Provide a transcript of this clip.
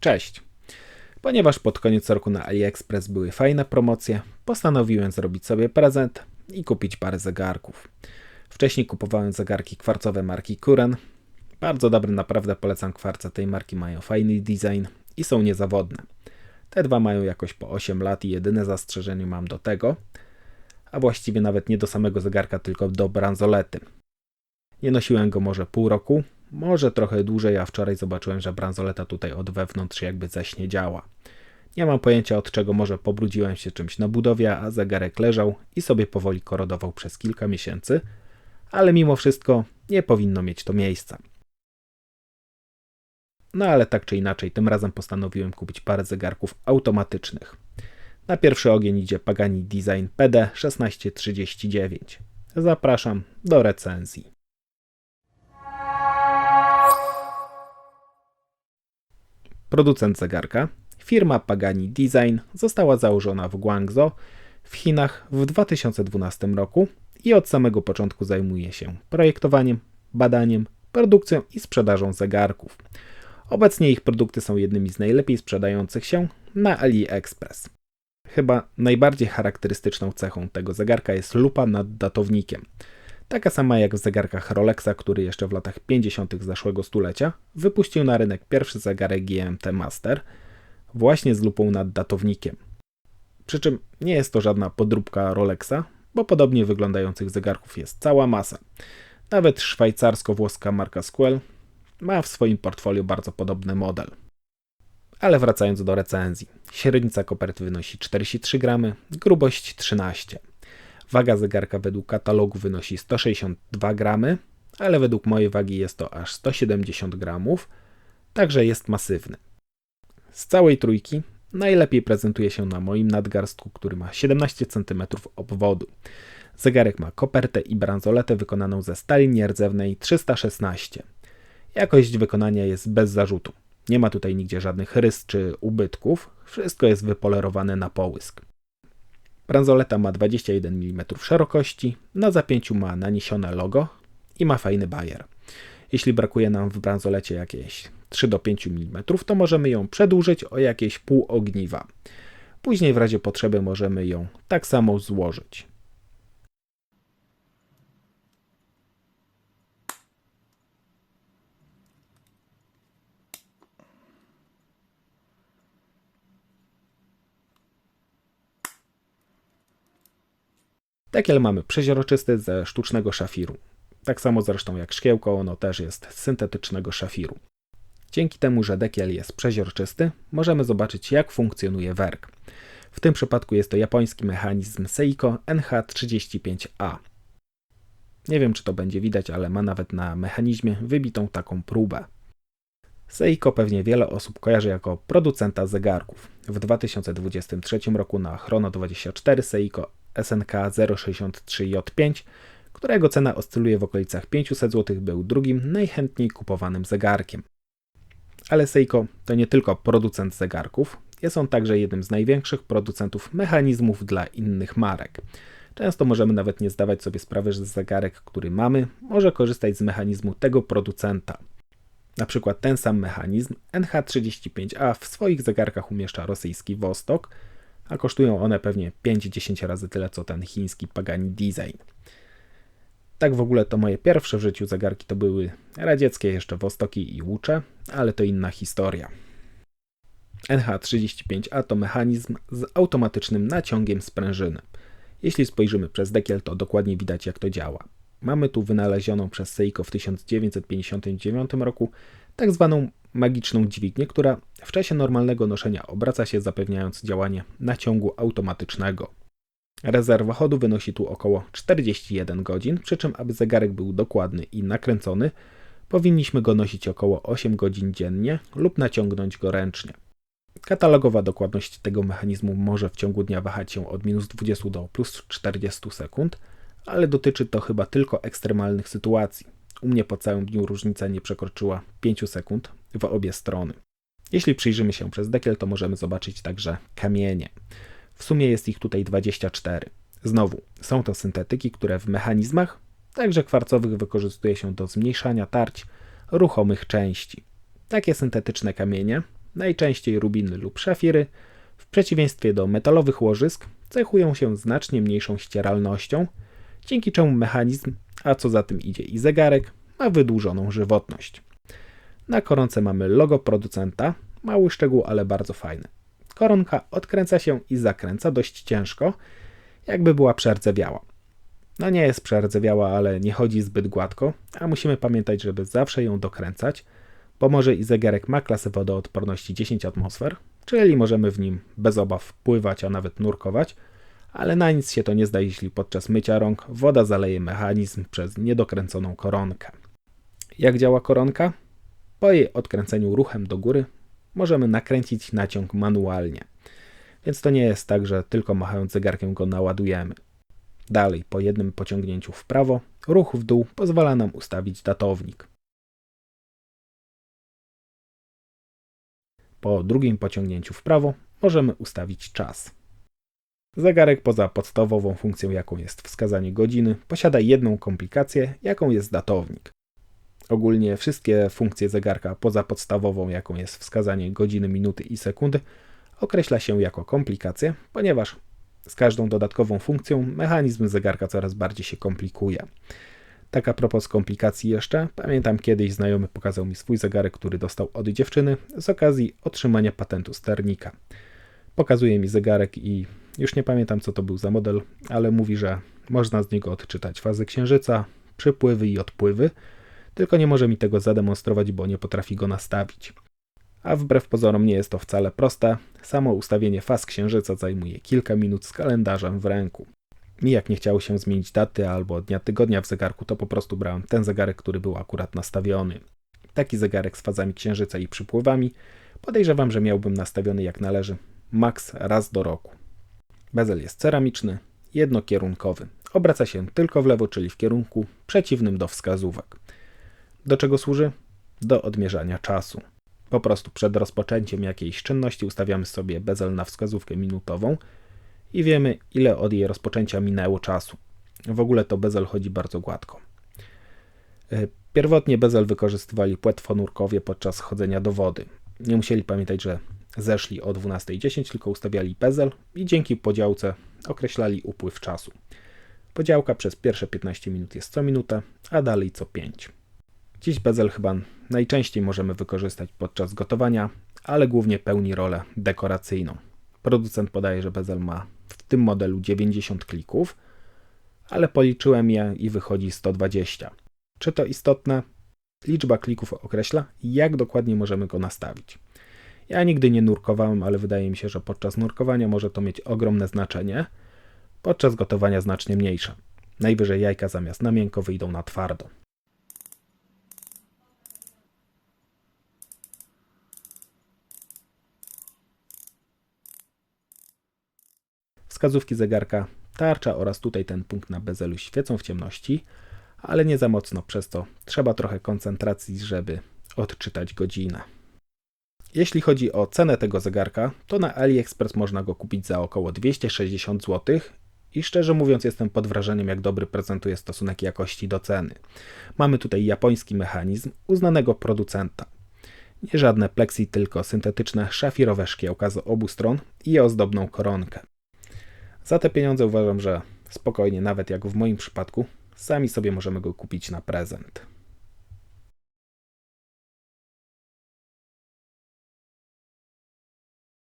Cześć! Ponieważ pod koniec roku na AliExpress były fajne promocje, postanowiłem zrobić sobie prezent i kupić parę zegarków. Wcześniej kupowałem zegarki kwarcowe marki Kuren. Bardzo dobre, naprawdę polecam kwarce tej marki, mają fajny design i są niezawodne. Te dwa mają jakoś po 8 lat i jedyne zastrzeżenie mam do tego, a właściwie nawet nie do samego zegarka, tylko do bransolety. Nie nosiłem go może pół roku, może trochę dłużej, a wczoraj zobaczyłem, że bransoleta tutaj od wewnątrz jakby zaśniedziała. Nie mam pojęcia od czego może pobrudziłem się czymś na budowie, a zegarek leżał i sobie powoli korodował przez kilka miesięcy, ale mimo wszystko nie powinno mieć to miejsca. No ale tak czy inaczej, tym razem postanowiłem kupić parę zegarków automatycznych. Na pierwszy ogień idzie Pagani Design PD 1639. Zapraszam do recenzji. Producent zegarka, firma Pagani Design, została założona w Guangzhou w Chinach w 2012 roku i od samego początku zajmuje się projektowaniem, badaniem, produkcją i sprzedażą zegarków. Obecnie ich produkty są jednymi z najlepiej sprzedających się na AliExpress. Chyba najbardziej charakterystyczną cechą tego zegarka jest lupa nad datownikiem. Taka sama jak w zegarkach Rolexa, który jeszcze w latach 50. zeszłego stulecia wypuścił na rynek pierwszy zegarek GMT Master właśnie z lupą nad datownikiem. Przy czym nie jest to żadna podróbka Rolexa, bo podobnie wyglądających zegarków jest cała masa. Nawet szwajcarsko-włoska marka Squell ma w swoim portfolio bardzo podobny model. Ale wracając do recenzji. Średnica koperty wynosi 43 gramy, grubość 13. Waga zegarka według katalogu wynosi 162 gramy, ale według mojej wagi jest to aż 170 gramów, także jest masywny. Z całej trójki najlepiej prezentuje się na moim nadgarstku, który ma 17 cm obwodu. Zegarek ma kopertę i bransoletę wykonaną ze stali nierdzewnej 316. Jakość wykonania jest bez zarzutu. Nie ma tutaj nigdzie żadnych rys czy ubytków, wszystko jest wypolerowane na połysk. Bransoleta ma 21 mm szerokości, na zapięciu ma naniesione logo i ma fajny bajer. Jeśli brakuje nam w bransolecie jakieś 3 do 5 mm, to możemy ją przedłużyć o jakieś pół ogniwa. Później w razie potrzeby możemy ją tak samo złożyć. Dekiel mamy przeźroczysty ze sztucznego szafiru. Tak samo zresztą jak szkiełko, ono też jest z syntetycznego szafiru. Dzięki temu, że dekiel jest przeźroczysty, możemy zobaczyć jak funkcjonuje werk. W tym przypadku jest to japoński mechanizm Seiko NH35A. Nie wiem czy to będzie widać, ale ma nawet na mechanizmie wybitą taką próbę. Seiko pewnie wiele osób kojarzy jako producenta zegarków. W 2023 roku na Chrono24 Seiko SNK 063J5, którego cena oscyluje w okolicach 500 zł, był drugim najchętniej kupowanym zegarkiem. Ale Seiko to nie tylko producent zegarków, jest on także jednym z największych producentów mechanizmów dla innych marek. Często możemy nawet nie zdawać sobie sprawy, że zegarek, który mamy, może korzystać z mechanizmu tego producenta. Na przykład ten sam mechanizm NH35A w swoich zegarkach umieszcza rosyjski Vostok, a kosztują one pewnie 5-10 razy tyle co ten chiński Pagani Design. Tak w ogóle to moje pierwsze w życiu zegarki to były radzieckie jeszcze Wostoki i Łucze, ale to inna historia. NH35A to mechanizm z automatycznym naciągiem sprężyny. Jeśli spojrzymy przez dekiel, to dokładnie widać jak to działa. Mamy tu wynalezioną przez Seiko w 1959 roku tak zwaną magiczną dźwignię, która w czasie normalnego noszenia obraca się zapewniając działanie naciągu automatycznego. Rezerwa chodu wynosi tu około 41 godzin, przy czym aby zegarek był dokładny i nakręcony, powinniśmy go nosić około 8 godzin dziennie lub naciągnąć go ręcznie. Katalogowa dokładność tego mechanizmu może w ciągu dnia wahać się od minus 20 do plus 40 sekund, ale dotyczy to chyba tylko ekstremalnych sytuacji. U mnie po całym dniu różnica nie przekroczyła 5 sekund w obie strony. Jeśli przyjrzymy się przez dekiel, to możemy zobaczyć także kamienie. W sumie jest ich tutaj 24. Znowu, są to syntetyki, które w mechanizmach, także kwarcowych, wykorzystuje się do zmniejszania tarć ruchomych części. Takie syntetyczne kamienie najczęściej rubiny lub szafiry, w przeciwieństwie do metalowych łożysk, cechują się znacznie mniejszą ścieralnością, dzięki czemu mechanizm, a co za tym idzie i zegarek, ma wydłużoną żywotność. Na koronce mamy logo producenta, mały szczegół, ale bardzo fajny. Koronka odkręca się i zakręca dość ciężko, jakby była przerdzewiała. No nie jest przerdzewiała, ale nie chodzi zbyt gładko, a musimy pamiętać, żeby zawsze ją dokręcać, bo może i zegarek ma klasę wodoodporności 10 atmosfer, czyli możemy w nim bez obaw pływać, a nawet nurkować, ale na nic się to nie zda, jeśli podczas mycia rąk woda zaleje mechanizm przez niedokręconą koronkę. Jak działa koronka? Po jej odkręceniu ruchem do góry możemy nakręcić naciąg manualnie. Więc to nie jest tak, że tylko machając zegarkiem go naładujemy. Dalej, po jednym pociągnięciu w prawo, ruch w dół pozwala nam ustawić datownik. Po drugim pociągnięciu w prawo możemy ustawić czas. Zegarek poza podstawową funkcją, jaką jest wskazanie godziny, posiada jedną komplikację, jaką jest datownik. Ogólnie wszystkie funkcje zegarka poza podstawową, jaką jest wskazanie godziny, minuty i sekundy, określa się jako komplikacje, ponieważ z każdą dodatkową funkcją mechanizm zegarka coraz bardziej się komplikuje. Tak a propos komplikacji jeszcze, pamiętam kiedyś znajomy pokazał mi swój zegarek, który dostał od dziewczyny z okazji otrzymania patentu sternika. Pokazuje mi zegarek i już nie pamiętam co to był za model, ale mówi, że można z niego odczytać fazy księżyca, przypływy i odpływy, tylko nie może mi tego zademonstrować, bo nie potrafi go nastawić. A wbrew pozorom nie jest to wcale proste. Samo ustawienie faz księżyca zajmuje kilka minut z kalendarzem w ręku. Mi jak nie chciało się zmienić daty albo dnia tygodnia w zegarku, to po prostu brałem ten zegarek, który był akurat nastawiony. Taki zegarek z fazami księżyca i przypływami podejrzewam, że miałbym nastawiony jak należy, maks raz do roku. Bezel jest ceramiczny, jednokierunkowy. Obraca się tylko w lewo, czyli w kierunku przeciwnym do wskazówek. Do czego służy? Do odmierzania czasu. Po prostu przed rozpoczęciem jakiejś czynności ustawiamy sobie bezel na wskazówkę minutową i wiemy, ile od jej rozpoczęcia minęło czasu. W ogóle to bezel chodzi bardzo gładko. E, pierwotnie bezel wykorzystywali płetwonurkowie podczas chodzenia do wody. Nie musieli pamiętać, że zeszli o 12.10, tylko ustawiali bezel i dzięki podziałce określali upływ czasu. Podziałka przez pierwsze 15 minut jest co minutę, a dalej co 5. Dziś bezel chyba najczęściej możemy wykorzystać podczas gotowania, ale głównie pełni rolę dekoracyjną. Producent podaje, że bezel ma w tym modelu 90 klików, ale policzyłem je i wychodzi 120. Czy to istotne? Liczba klików określa, jak dokładnie możemy go nastawić. Ja nigdy nie nurkowałem, ale wydaje mi się, że podczas nurkowania może to mieć ogromne znaczenie, podczas gotowania znacznie mniejsze. Najwyżej jajka zamiast na miękko wyjdą na twardo. Wskazówki zegarka, tarcza oraz tutaj ten punkt na bezelu świecą w ciemności, ale nie za mocno, przez to trzeba trochę koncentracji, żeby odczytać godzinę. Jeśli chodzi o cenę tego zegarka, to na AliExpress można go kupić za około 260 zł i szczerze mówiąc jestem pod wrażeniem jak dobry prezentuje stosunek jakości do ceny. Mamy tutaj japoński mechanizm uznanego producenta. Nie żadne plexi, tylko syntetyczne szafirowe szkiełka z obu stron i ozdobną koronkę. Za te pieniądze uważam, że spokojnie, nawet jak w moim przypadku, sami sobie możemy go kupić na prezent.